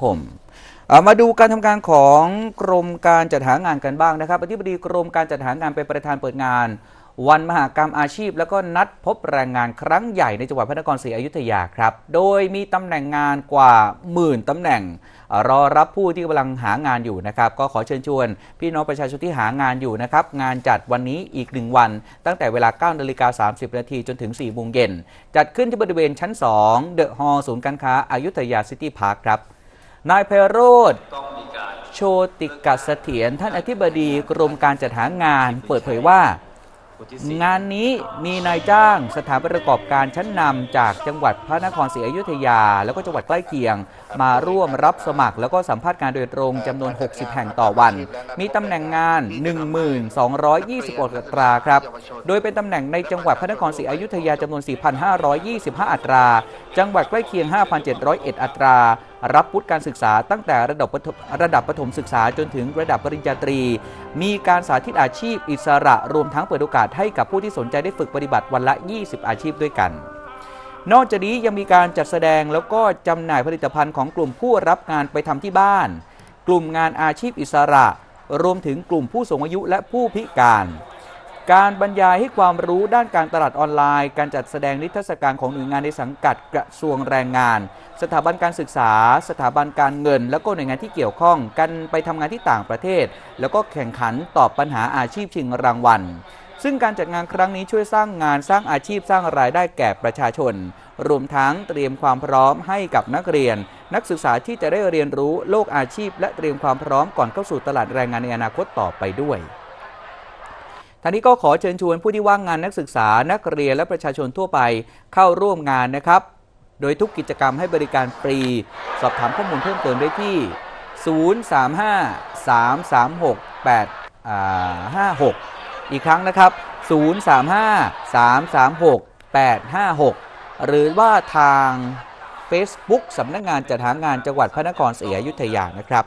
คมมาดูการทำงานของกรมการจัดหางานกันบ้างนะครับอธิบดีกรมการจัดหางานเป็นประธานเปิดงาน วันมหากรรมอาชีพ แล้วก็นัดพบแรงงานครั้งใหญ่ในจังหวัดพระนครศรีอยุธยาครับ โดยมีตำแหน่งงานกว่าหมื่นตำแหน่ง รอรับผู้ที่กำลังหางานอยู่นะครับ ก็ขอเชิญชวน พี่น้องประชาชนที่หางานอยู่นะครับ งานจัดวันนี้อีกหนึ่งวัน ตั้งแต่เวลา9นาฬิกา30นาทีจนถึง4โมงเย็นจัดขึ้นที่บริเวณชั้น2เดอะฮอลล์ศูนย์การค้าอายุทยาซิตี้พาร์คครับ นายไพโรธโชติกัสเสถียรท่านอธิบดีกรมการจัดหางาน เปิดเผยว่า งานนี้มีนายจ้างสถานประกอบการชั้นนำจากจังหวัดพระนครศรีอยุธยา แล้วก็จังหวัดใกล้เคียง มาร่วมรับสมัคร แล้วก็สัมภาษณ์งานโดยตรงจำนวน 60 แห่งต่อวัน มีตำแหน่งงาน 1226อัตราครับ โดยเป็นตำแหน่งในจังหวัดพระนครศรีอยุธยาจำนวน 4,525 อัตรา จังหวัดใกล้เคียง 5,701 อัตรา รับวุฒิการศึกษาตั้งแต่ระดับระถมระดับประถมศึกษาจนถึงระดับปริญญาตรี มีการสาธิตอาชีพอิสระ รวมทั้งเปิดโอกาสให้กับผู้ที่สนใจได้ฝึกปฏิบัติวันละ 20 อาชีพด้วยกัน นอกจากนี้ยังมีการจัดแสดงแล้วก็จำหน่ายผลิตภัณฑ์ของกลุ่มผู้รับงานไปทำที่บ้าน กลุ่มงานอาชีพอิสระ รวมถึงกลุ่มผู้สูงอายุและผู้พิการ การบรรยายให้ความรู้ด้านการตลาดออนไลน์ การจัดแสดงนิทรรศการของหน่วยงานในสังกัดกระทรวงแรงงาน สถาบันการศึกษา สถาบันการเงิน แล้วก็หน่วยงานที่เกี่ยวข้องกันไปทำงานที่ต่างประเทศ แล้วก็แข่งขันตอบปัญหาอาชีพชิงรางวัล ซึ่งการจัดงานครั้งนี้ช่วยสร้างงานสร้างอาชีพสร้างรายได้แก่ประชาชน รวมทั้งเตรียมความพร้อมให้กับนักเรียน นักศึกษาที่จะได้เรียนรู้โลกอาชีพ และเตรียมความพร้อมก่อนเข้าสู่ตลาดแรงงานในอนาคตต่อไปด้วย ทางนี้ก็ขอเชิญชวนผู้ที่ว่างงานนักศึกษานักเรียนและประชาชนทั่วไปเข้าร่วมงานนะครับ โดยทุกกิจกรรมให้บริการฟรี สอบถามข้อมูลเพิ่มเติมได้ที่ 035336856 อีกครั้งนะครับ 035 336 856 หรือว่าทาง Facebook สำนักงานจัดหางานจังหวัดพระนครศรีอยุธยานะครับ